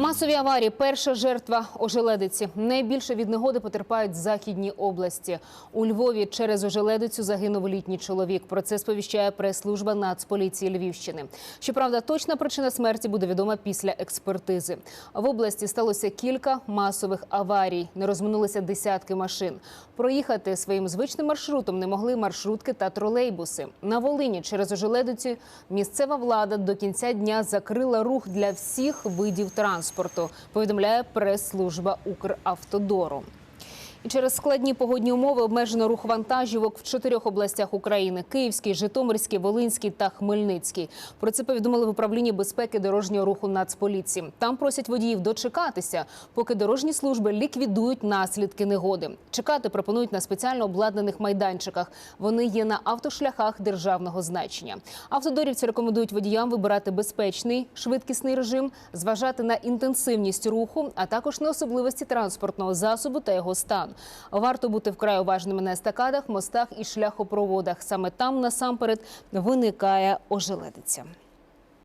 Масові аварії. Перша жертва ожеледиці. Найбільше від негоди потерпають західні області. У Львові через ожеледицю загинув літній чоловік. Про це сповіщає прес-служба Нацполіції Львівщини. Щоправда, точна причина смерті буде відома після експертизи. В області сталося кілька масових аварій. Не розминулися десятки машин. Проїхати своїм звичним маршрутом не могли маршрутки та тролейбуси. На Волині через ожеледицю місцева влада до кінця дня закрила рух для всіх видів транспорту. Повідомляє прес-служба Укравтодору. І через складні погодні умови обмежено рух вантажівок в чотирьох областях України: Київський, Житомирський, Волинський та Хмельницький. Про це повідомили в управлінні безпеки дорожнього руху Нацполіції. Там просять водіїв дочекатися, поки дорожні служби ліквідують наслідки негоди. Чекати пропонують на спеціально обладнаних майданчиках. Вони є на автошляхах державного значення. Автодорівці рекомендують водіям вибирати безпечний швидкісний режим, зважати на інтенсивність руху, а також на особливості транспортного засобу та його стан. Варто бути вкрай уважними на естакадах, мостах і шляхопроводах. Саме там насамперед виникає ожеледиця.